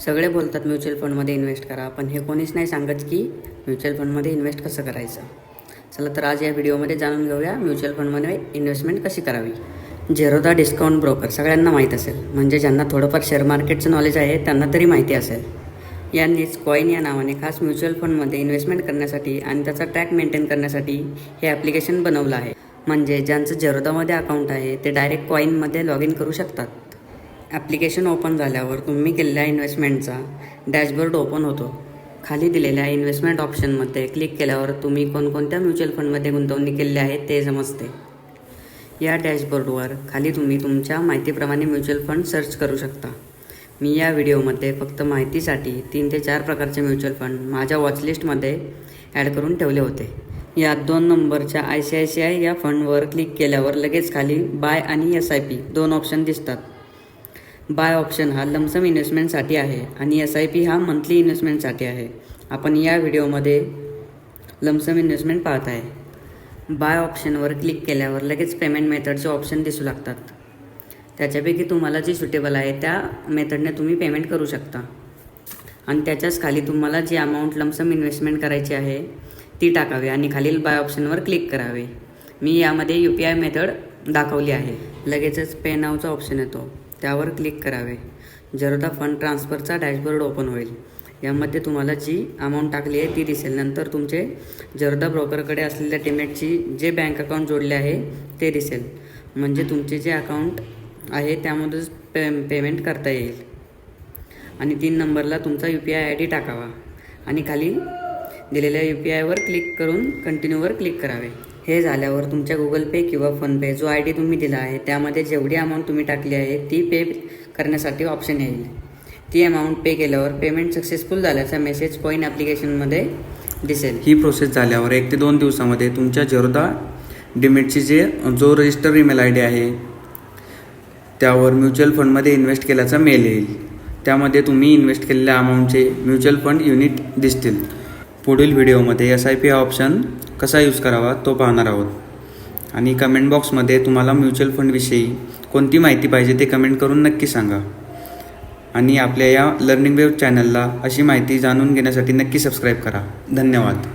सगळे बोलतात म्युच्युअल फंडमध्ये इन्व्हेस्ट करा पण हे कोणीच नाही सांगत की म्युच्युअल फंडमध्ये इन्व्हेस्ट कसं करायचं. चला तर आज या व्हिडिओमध्ये जाणून घेऊया म्युच्युअल फंडमध्ये इन्व्हेस्टमेंट कशी करावी. झेरोदा डिस्काउंट ब्रोकर सगळ्यांना माहीत असेल म्हणजे ज्यांना थोडंफार शेअर मार्केटचं नॉलेज आहे त्यांना तरी माहिती असेल. यांनीच कॉईन या नावाने खास म्युच्युअल फंडमध्ये इन्व्हेस्टमेंट करण्यासाठी आणि त्याचा ट्रॅक मेंटेन करण्यासाठी हे ॲप्लिकेशन बनवलं आहे. म्हणजे ज्यांचं झेरोदामध्ये अकाउंट आहे ते डायरेक्ट कॉईनमध्ये लॉग इन करू शकतात. ॲप्लिकेशन ओपन झाल्यावर तुम्ही केलेल्या इन्व्हेस्टमेंटचा डॅशबोर्ड ओपन होतो. खाली दिलेल्या इन्व्हेस्टमेंट ऑप्शनमध्ये क्लिक केल्यावर तुम्ही कोणकोणत्या म्युच्युअल फंडमध्ये गुंतवणूक केलेली आहे ते समजते. या डॅशबोर्डवर खाली तुम्ही तुमच्या माहितीप्रमाणे म्युच्युअल फंड सर्च करू शकता. मी या व्हिडिओमध्ये फक्त माहितीसाठी तीन ते चार प्रकारचे म्युच्युअल फंड माझ्या वॉचलिस्टमध्ये ॲड करून ठेवले होते. या दोन नंबरच्या I C I C I या फंडवर क्लिक केल्यावर लगेच खाली बाय आणि एस आय पी दोन ऑप्शन दिसतात. बाय ऑप्शन हा लमसम इन्व्हेस्टमेंटसाठी आहे आणि एस आय पी हा मंथली इन्व्हेस्टमेंटसाठी आहे. आपण या व्हिडिओमध्ये लमसम इन्व्हेस्टमेंट पाहत आहे. बाय ऑप्शनवर क्लिक केल्यावर लगेच पेमेंट मेथडचे ऑप्शन दिसू लागतात. त्याच्यापैकी तुम्हाला जी सुटेबल आहे त्या मेथडने तुम्ही पेमेंट करू शकता. आणि त्याच्याच खाली तुम्हाला जी अमाऊंट लमसम इन्व्हेस्टमेंट करायची आहे ती टाकावी आणि खालील बाय ऑप्शनवर क्लिक करावे. मी यामध्ये यू पी आय मेथड दाखवली आहे. लगेचच पे नावचा ऑप्शन येतो. त्यावर क्लिक करावे. जरोदा फंड ट्रान्सफरचा डॅशबोर्ड ओपन होईल. यामध्ये तुम्हाला जी अमाऊंट टाकली आहे ती दिसेल. नंतर तुमचे जरोदा ब्रोकरकडे असलेल्या टीमेटची जे बँक अकाउंट जोडले आहे ते दिसेल. म्हणजे तुमचे जे अकाउंट आहे त्यामध्येच पे पेमेंट करता येईल. आणि तीन नंबरला तुमचा U P I I D टाकावा. आणि खाली दिलेल्या यू पी आयवर क्लिक करून कंटिन्यूवर क्लिक करावे. हे झाल्यावर तुमच्या गुगल पे किंवा फोनपे जो आय डी तुम्ही दिला आहे त्यामध्ये जेवढी अमाऊंट तुम्ही टाकली आहे ती पे करण्यासाठी ऑप्शन येईल. ती अमाऊंट पे केल्यावर पेमेंट सक्सेसफुल झाल्याचा मेसेज कॉईन ॲप्लिकेशनमध्ये दिसेल. ही प्रोसेस झाल्यावर एक ते दोन दिवसामध्ये तुमच्या झेरोदा डिमिटची जे जो रजिस्टर ईमेल आय डी आहे त्यावर म्युच्युअल फंडमध्ये इन्व्हेस्ट केल्याचा मेल येईल. त्यामध्ये तुम्ही इन्व्हेस्ट केलेल्या अमाऊंटचे म्युच्युअल फंड युनिट दिसतील. पुढील व्हिडिओमध्ये एस आय पी हा ऑप्शन कसा यूज करावा तो पाहणार आहोत. आणि कमेंट बॉक्समध्ये तुम्हाला म्युच्युअल फंडविषयी कोणती माहिती पाहिजे ते कमेंट करून नक्की सांगा. आणि आपल्या या लर्निंग वेव चॅनलला अशी माहिती जाणून घेण्यासाठी नक्की सबस्क्राईब करा. धन्यवाद.